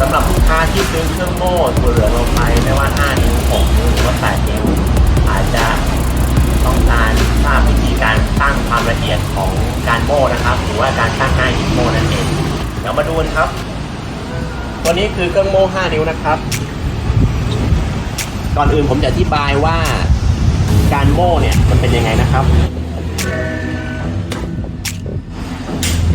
สำหรับค่าที่เป็นเครื่องโม่ตัวเหลือลงไปไม่ว่า 5 นิ้ว 6 นิ้วหรือว่า 8 นิ้ว อาจจะต้องการทราบวิธีการตั้งความละเอียดของการโม่นะครับ หรือว่าการตั้งหน้าหินโม่นั่นเองเดี๋ยวมาดูกันครับตัวนี้คือเครื่องโม่ 5 นิ้วนะครับ ก่อนอื่นผมจะอธิบายว่าการโม่เนี่ยมันเป็นยังไงนะครับ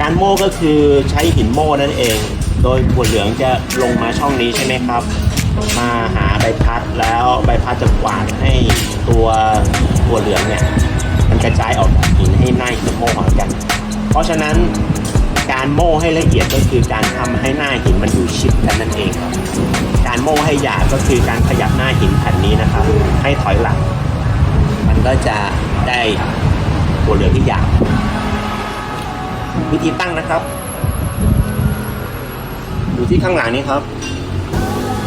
การโม่ก็คือใช้หินโม่นั่นเอง โดยถั่วเหลืองจะลงมาช่องนี้ใช่ไหมครับ มาหาใบพัดแล้วใบพัดจะกวาดให้ตัวถั่วเหลืองเนี่ยมันกระจายออกจากหินให้หน้าหินโม่หากัน เพราะฉะนั้นการโม่ให้ละเอียดก็คือการทำให้หน้าหินมันอยู่ชิดกันนั่นเองครับการโม่ให้หยาบก็คือการขยับหน้าหินแผ่นนี้นะครับ ให้ถอยหลัง มันก็จะได้ถั่วเหลืองที่หยาบวิธีตั้งนะครับ ดูที่ข้างหลังนี้ครับ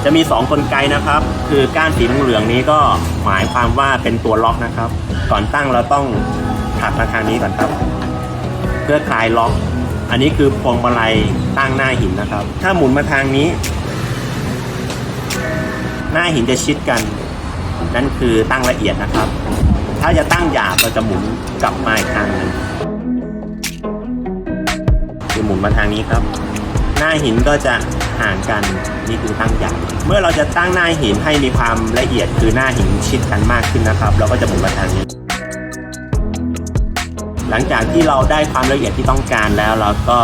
จะมี 2 กลไกนะครับ คือก้านสีเหลืองนี้ก็หมายความว่าเป็นตัวล็อกนะครับ ก่อนตั้งเราต้องผลักมาทางนี้ก่อนครับ เพื่อคลายล็อก อันนี้คือพวงมาลัยตั้งหน้าหินนะครับ ถ้าหมุนมาทางนี้ หน้าหินจะชิดกัน นั่นคือตั้งละเอียดนะครับ ถ้าจะตั้งหยาบเราจะหมุนกลับมาอีกทางหนึงคือหมุนมาทางนี้ครับ หน้าหินก็จะห่างกันนี่คือตั้งใหญ่เมื่อเราจะตั้งหน้าหินให้มีความละเอียดคือหน้าหินชิดกันมากขึ้นนะครับ เราก็จะหมุนมาทางนี้ หลังจากที่เราได้ความละเอียดที่ต้องการแล้วเราก็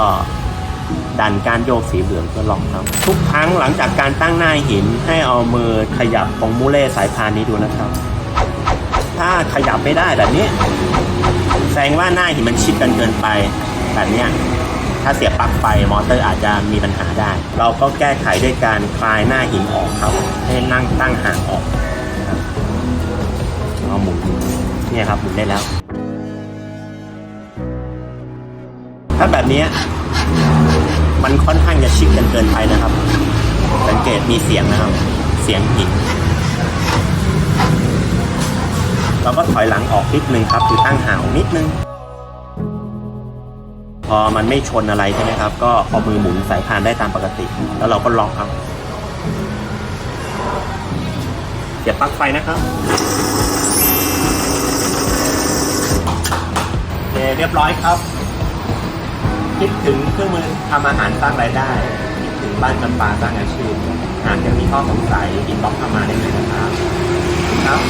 ดันการโยกสีเหลืองเพื่อลอกครับ ทุกครั้งหลังจากการตั้งหน้าหินให้เอามือขยับตรงมูเล่สายพานนี้ดูนะครับ ถ้าขยับไม่ได้แบบนี้ แสดงว่าหน้าหินมันชิดกันเกินไปแบบนี้ ถ้าเสียบปลั๊กไฟมอเตอร์อาจจะมีปัญหาได้ เราก็แก้ไขด้วยการคลายหน้าหินออกครับ ให้นั่งตั้งห่างออกนะครับเอาหมุนเนี่ยครับหมุนได้แล้ว ถ้าแบบนี้มันค่อนข้างจะชิดกันเกินไปนะครับ สังเกตมีเสียงนะครับ เสียงหินเราก็ถอยหลังออกนิดนึงครับ คือตั้งห่างนิดนึง อมันไม่ชนอะไรใช่ไหมครับ ก็เอามือหมุนสายพานได้ตามปกติ แล้วเราก็ล็อกครับเสียบปลั๊กไฟนะครับเคเรียบร้อยครับ คิดถึงเครื่องมือทำอาหารสร้างรายได้ คิดถึงบ้านจำปาสร้างอาชีพหากยังมีข้อสงสัยอินบ็อกซ์เข้ามาได้เลยนะครับครับ